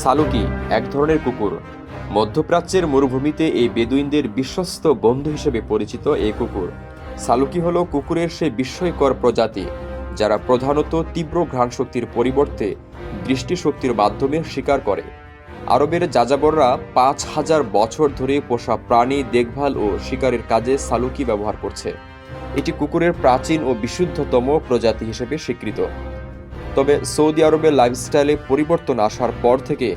সালুকি, এক ধরনের কুকুর। মধ্যপ্রাচ্যের মরুভূমিতে এই বেদুইনদের বিশ্বস্ত বন্ধু হিসেবে পরিচিত এই কুকুর। সালুকি হলো কুকুরের সে বিস্ময়কর প্রজাতি, যারা প্রধানত তীব্র ঘ্রাণশক্তির পরিবর্তে দৃষ্টিশক্তির মাধ্যমে শিকার করে। আরবের যাযাবররা পাঁচ হাজার বছর ধরে পোষা প্রাণী দেখভাল ও শিকারের কাজে সালুকি ব্যবহার করছে। এটি কুকুরের প্রাচীন ও বিশুদ্ধতম প্রজাতি হিসেবে স্বীকৃত। তবে সৌদি আরবের লাইফস্টাইলে পরিবর্তন আসার পর থেকে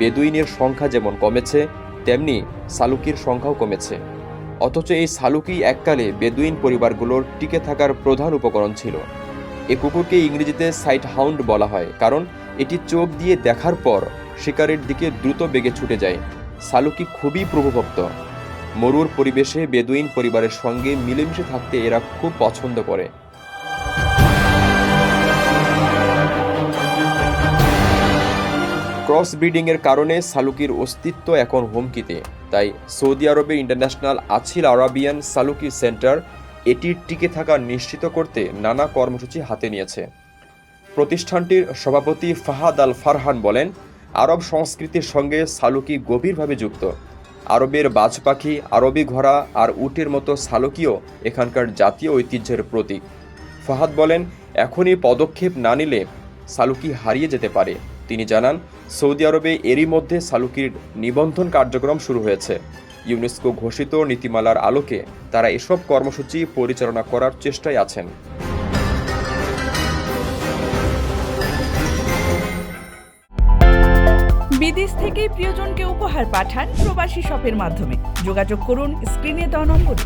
বেদুইনের সংখ্যা যেমন কমেছে, তেমনি সালুকির সংখ্যাও কমেছে। অথচ এই সালুকি এককালে বেদুইন পরিবারগুলোর টিকে থাকার প্রধান উপকরণ ছিল। এ কুকুরকে ইংরেজিতে সাইট হাউন্ড বলা হয়, কারণ এটি চোখ দিয়ে দেখার পর শিকারের দিকে দ্রুত বেগে ছুটে যায়। সালুকি খুবই প্রভুভক্ত। মরুর পরিবেশে বেদুইন পরিবারের সঙ্গে মিলেমিশে থাকতে এরা খুব পছন্দ করে। ক্রস ব্রিডিংয়ের কারণে সালুকির অস্তিত্ব এখন হুমকিতে। তাই সৌদি আরবের ইন্টারন্যাশনাল আছিল আরাবিয়ান সালুকি সেন্টার এটির টিকে থাকা নিশ্চিত করতে নানা কর্মসূচি হাতে নিয়েছে। প্রতিষ্ঠানটির সভাপতি ফাহাদ আল ফারহান বলেন, আরব সংস্কৃতির সঙ্গে সালুকি গভীরভাবে যুক্ত। আরবের বাজ পাখি আরবি ঘোড়া আর উটের মতো সালুকিও এখানকার জাতীয় ঐতিহ্যের প্রতীক। ফাহাদ বলেন, এখনই পদক্ষেপ না নিলে সালুকি হারিয়ে যেতে পারে। তিনি জানান, সৌদি আরবে এরই মধ্যে সালুকির নিবন্ধন কার্যক্রম শুরু হয়েছে। ইউনেস্কো ঘোষিত নীতিমালার আলোকে তারা এসব কর্মসূচি পরিচালনা করার চেষ্টায় আছেন। বিদেশ থেকে প্রিয়জনকে উপহার পাঠান প্রবাসী শপের মাধ্যমে। যোগাযোগ করুন স্ক্রিনে দেওয়া নম্বরে।